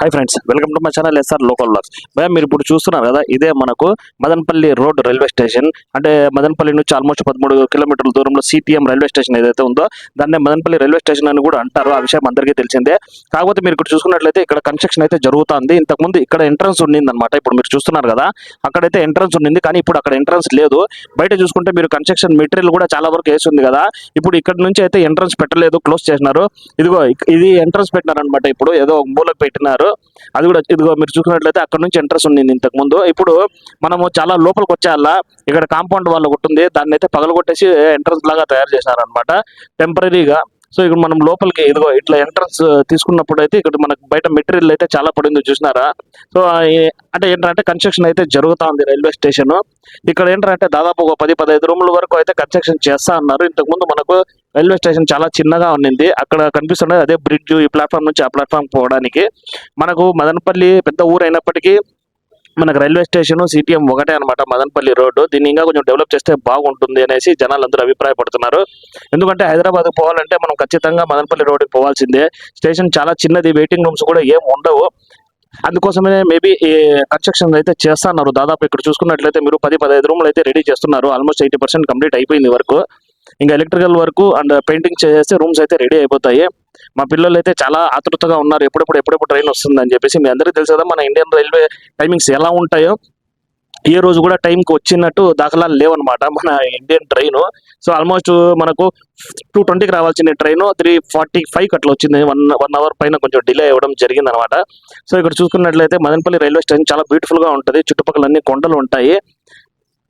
Hi friends welcome to my channel SR local blogs భయ మీరు ఇప్పుడు చూస్తున్నారు కదా ఇదే మనకు మదనపల్లి రోడ్ రైల్వే స్టేషన్. అంటే మదనపల్లి నుంచి ఆల్మోస్ట్ పదమూడు కిలోమీటర్ల దూరంలో సిపిఎం రైల్వే స్టేషన్ ఏదైతే ఉందో దాన్నే మదనపల్లి రైల్వే స్టేషన్ అని కూడా అంటారు. ఆ విషయం అందరికీ తెలిసిందే. కాకపోతే మీరు ఇక్కడ చూసుకున్నట్లయితే ఇక్కడ కన్స్ట్రక్షన్ అయితే జరుగుతుంది. ఇంతకుముందు ఇక్కడ ఎంట్రన్స్ ఉండింది అనమాట ఇప్పుడు మీరు చూస్తున్నారు కదా అక్కడైతే ఎంట్రన్స్ ఉండింది. కానీ ఇప్పుడు అక్కడ ఎంట్రన్స్ లేదు. బయట చూసుకుంటే మీరు కన్స్ట్రక్షన్ మెటీరియల్ కూడా చాలా వరకు వేసి ఉంది కదా. ఇప్పుడు ఇక్కడ నుంచి అయితే ఎంట్రన్స్ పెట్టలేదు క్లోజ్ చేసినారు. ఇదిగో ఇది ఎంట్రన్స్ పెట్టినారు అనమాట ఇప్పుడు ఏదో ఒక మూలకు పెట్టినారు. అది కూడా ఇదిగో మీరు చూసుకున్నట్లయితే అక్కడ నుంచి ఎంట్రన్స్ ఉండింది ఇంతకు ముందు. ఇప్పుడు మనము చాలా లోపలికి వచ్చేయాలా ఇక్కడ కాంపౌండ్ వాళ్ళు ఒకటి ఉంది. దాన్ని అయితే పగలగొట్టేసి ఎంట్రన్స్ లాగా తయారు చేశారనమాట టెంపరీగా సో ఇక్కడ మనం లోపలికి ఇదిగో ఇట్లా ఎంట్రన్స్ తీసుకున్నప్పుడు అయితే ఇక్కడ మనకు బయట మెటీరియల్ అయితే చాలా పడింది చూసినారా? సో అంటే ఏంటంటే కన్స్ట్రక్షన్ అయితే జరుగుతా ఉంది రైల్వే స్టేషన్. ఇక్కడ ఏంటంటే దాదాపు ఒక పది పదహైదు రూముల వరకు అయితే కన్స్ట్రక్షన్ చేస్తా అన్నారు. ఇంతకు ముందు మనకు రైల్వే స్టేషన్ చాలా చిన్నగా ఉండింది అక్కడ కనిపిస్తున్నది అదే బ్రిడ్జ్ ఈ ప్లాట్ఫామ్ నుంచి ఆ ప్లాట్ఫామ్ పోవడానికి. మనకు మదనపల్లి పెద్ద ఊరు అయినప్పటికీ మనకు రైల్వే స్టేషన్ సిటిఎం ఒకటే అనమాట మదనపల్లి రోడ్డు. దీన్ని ఇంకా కొంచెం డెవలప్ చేస్తే బాగుంటుంది అనేసి జనాలందరూ అభిప్రాయపడుతున్నారు. ఎందుకంటే హైదరాబాద్ పోవాలంటే మనం ఖచ్చితంగా మదనపల్లి రోడ్డుకి పోవాల్సిందే. స్టేషన్ చాలా చిన్నది వెయిటింగ్ రూమ్స్ కూడా ఏం ఉండవు. అందుకోసమే మేబీ ఈ కన్స్ట్రక్షన్ అయితే చేస్తున్నారు. దాదాపు ఇక్కడ చూసుకున్నట్లయితే మీరు పది పదహైదు రూములు అయితే రెడీ చేస్తున్నారు. ఆల్మోస్ట్ ఎయిటీ పర్సెంట్ కంప్లీట్ అయిపోయింది వరకు. ఇంకా ఎలక్ట్రికల్ వర్క్ అండ్ పెయింటింగ్ చేసేస్తే రూమ్స్ అయితే రెడీ అయిపోతాయి. మా పిల్లలు అయితే చాలా ఆతృతగా ఉన్నారు. ఎప్పుడెప్పుడు ఎప్పుడెప్పుడు ట్రైన్ వస్తుందని చెప్పేసి మీ అందరికీ తెలుసు కదా మన ఇండియన్ రైల్వే టైమింగ్స్ ఎలా ఉంటాయో ఏ రోజు కూడా టైంకి వచ్చినట్టు దాఖలాలు లేవన్నమాట మన ఇండియన్ ట్రైన్. సో ఆల్మోస్ట్ మనకు టూ ట్వంటీకి రావాల్సిన ట్రైన్ త్రీ ఫార్టీ ఫైవ్ అట్లా వచ్చింది. వన్ వన్ అవర్ పైన కొంచెం డిలే అవ్వడం జరిగింది అనమాట సో ఇక్కడ చూసుకున్నట్లయితే మదనపల్లి రైల్వే స్టేషన్ చాలా బ్యూటిఫుల్గా ఉంటుంది. చుట్టుపక్కల అన్ని కొండలు ఉంటాయి.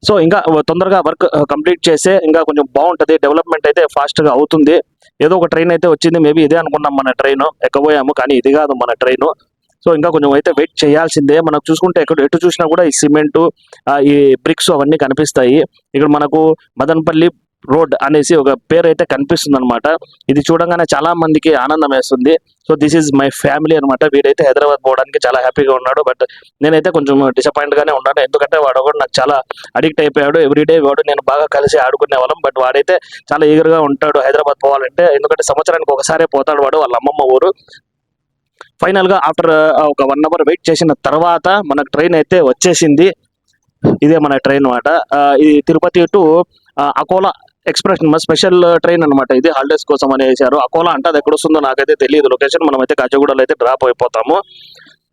సో ఇంకా తొందరగా వర్క్ కంప్లీట్ చేస్తే ఇంకా కొంచెం బాగుంటది. డెవలప్మెంట్ అయితే ఫాస్ట్గా అవుతుంది. ఏదో ఒక ట్రైన్ అయితే వచ్చింది. మేబీ ఇదే అనుకున్నాం మన ట్రైన్. ఎక్కబోయాము కానీ ఇది కాదు మన ట్రైన్. సో ఇంకా కొంచెం అయితే వెయిట్ చేయాల్సిందే. మనం చూసుకుంటే ఎక్కడ ఎటు చూసినా కూడా ఈ సిమెంట్ ఈ బ్రిక్స్ అవన్నీ కనిపిస్తాయి. ఇక్కడ మనకు మదనపల్లి రోడ్ అనేసి ఒక పేరు అయితే కనిపిస్తుంది అనమాట ఇది చూడంగానే చాలా మందికి ఆనందం వేస్తుంది. So this is my family అనమాట వీడైతే హైదరాబాద్ పోవడానికి చాలా హ్యాపీగా ఉన్నాడు. బట్ నేనైతే కొంచెం డిసప్పాయింట్ గానే ఉన్నాను. ఎందుకంటే వాడు కూడా నాకు చాలా అడిక్ట్ అయిపోయాడు. ఎవ్రీడే వాడు నేను బాగా కలిసి ఆడుకునే వాళ్ళం. బట్ వాడైతే చాలా ఈగర్గా ఉంటాడు హైదరాబాద్ పోవాలంటే. ఎందుకంటే సంవత్సరానికి ఒకసారి పోతాడు వాడు వాళ్ళ అమ్మమ్మ ఊరు. ఫైనల్గా ఆఫ్టర్ ఒక వన్ అవర్ వెయిట్ చేసిన తర్వాత మనకు ట్రైన్ అయితే వచ్చేసింది. ఇదే మన ట్రైన్ అనమాట ఇది Tirupati to Akola express special train అన్నమాట ఇది. హాలిడేస్ కోసం అని వేశారు అకోలా అంటే అది ఎక్కడ వస్తుందో నాకైతే తెలియదు లొకేషన్ మనం అయితే కాజగూడలో అయితే డ్రాప్ అయిపోతాము.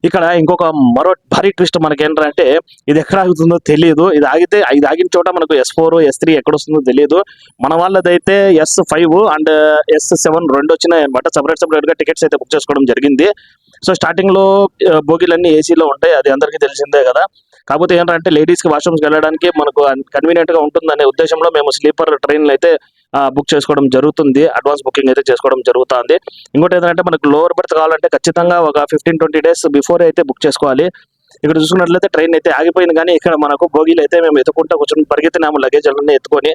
ఇక్కడ ఇంకొక మరో భారీ ట్విస్ట్ మనకి ఏంటంటే ఇది ఎక్కడ ఆగుతుందో తెలియదు ఇది ఆగితే ఇది ఆగిన చోట మనకు ఎస్ ఫోర్ ఎస్ త్రీ ఎక్కడ వస్తుందో తెలియదు మన వాళ్ళదైతే S five and S seven రెండు వచ్చినాయి అనమాట సపరేట్ సపరేట్గా టికెట్స్ అయితే బుక్ చేసుకోవడం జరిగింది. సో స్టార్టింగ్లో ఆ, బోగీలన్నీ ఏసీలో ఉంటాయి. అది అందరికీ తెలిసిందే కదా. కాకపోతే ఏంటంటే లేడీస్కి వెళ్ళడానికి మనకు కన్వీనియంట్గా ఉంటుందనే ఉద్దేశంలో మేము స్లీపర్ ట్రైన్లు అయితే బుక్ చేసుకోవడం జరుగుతుంది. అడ్వాన్స్ బుకింగ్ అయితే చేసుకోవడం జరుగుతుంది. ఇంకోటి ఏంటంటే మనకు లోవర్ బెర్త్ కావాలంటే ఖచ్చితంగా ఒక ఫిఫ్టీన్ ట్వంటీ డేస్ బిఫోర్ అయితే బుక్ చేసుకోవాలి. ఇక్కడ చూసుకున్నట్లయితే ట్రైన్ అయితే ఆగిపోయింది. కానీ ఇక్కడ మనకు బోగీలు అయితే మేము ఎత్తుకుంటా కూర్చొని పరిగెత్తినాము. లగేజ్ అన్నీ ఎత్తుకొని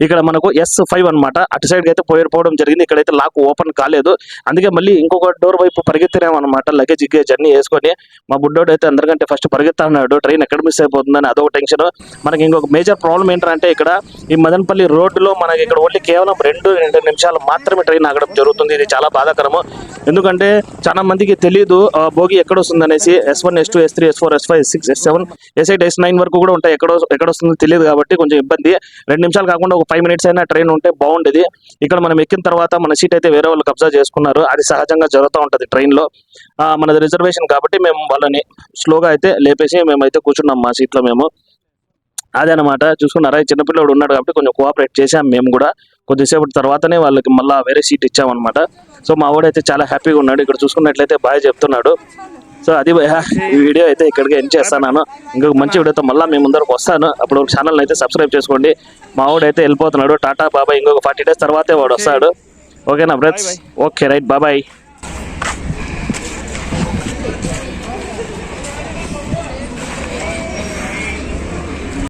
ఇక్కడ మనకు ఎస్ ఫైవ్ అనమాట అటు సైడ్ అయితే పోయిపోవడం జరిగింది. ఇక్కడైతే లాక్ ఓపెన్ కాలేదు. అందుకే మళ్ళీ ఇంకొక డోర్ వైపు పరిగెత్తినామన్నమాట. లగేజ్ ఇగ్గే జర్నీ వేసుకొని మా బుడ్డోడు అయితే అందరికంటే ఫస్ట్ పరిగెత్తా ఉన్నాడు ట్రైన్ ఎక్కడ మిస్ అయిపోతుందని అదొక టెన్షన్ మనకి ఇంకొక మేజర్ ప్రాబ్లం ఏంటంటే ఇక్కడ ఈ మదనపల్లి రోడ్డులో మనకి ఇక్కడ ఓన్లీ కేవలం రెండు రెండు నిమిషాలు మాత్రమే ట్రైన్ ఆగడం జరుగుతుంది. ఇది చాలా బాధాకరము. ఎందుకంటే చాలా మందికి తెలియదు ఆ, భోగి ఎక్కడ వస్తుంది అనేసి S one S two S three S four S five S six S seven S eight S nine వరకు కూడా ఉంటాయి. ఎక్కడ ఎక్కడ వస్తుందో తెలియదు కాబట్టి కొంచెం ఇబ్బంది. రెండు నిమిషాలు కాకుండా ఒక ఫైవ్ మినిట్స్ అయినా ట్రైన్ ఉంటే బాగుండేది. ఇక్కడ మనం ఎక్కిన తర్వాత మన సీట్ అయితే వేరే వాళ్ళు కబ్జా చేసుకున్నారు. అది సహజంగా జరుగుతూ ఉంటుంది ట్రైన్లో. ఆ, మనది రిజర్వేషన్ కాబట్టి మేము వాళ్ళని స్లోగా అయితే లేపేసి మేమైతే కూర్చున్నాం మా సీట్లో మేము. అదే చూసుకున్నారా? చిన్నపిల్లడు ఉన్నాడు కాబట్టి కొంచెం కోఆపరేట్ చేసాం మేము కూడా. కొద్దిసేపటి తర్వాతనే వాళ్ళకి మళ్ళీ వేరే సీట్ ఇచ్చామన్నమాట. సో మా వాడైతే చాలా హ్యాపీగా ఉన్నాడు. ఇక్కడ చూసుకున్నట్లయితే బాగా చెప్తున్నాడు. సో అది ఈ వీడియో అయితే ఇక్కడికి ఎండ్ చేస్తాను. ఇంకొక మంచి వీడియోతో మళ్ళీ మీ ముందరకు వస్తాను. అప్పుడు ఛానల్ అయితే సబ్స్క్రైబ్ చేసుకోండి. మా వాడైతే వెళ్ళిపోతున్నాడు. టాటా బాబాయ్ ఇంకొక ఫార్టీ డేస్ తర్వాతే వాడు వస్తాడు. ఓకేనా బ్రదర్స్ ఓకే రైట్ బాబాయ్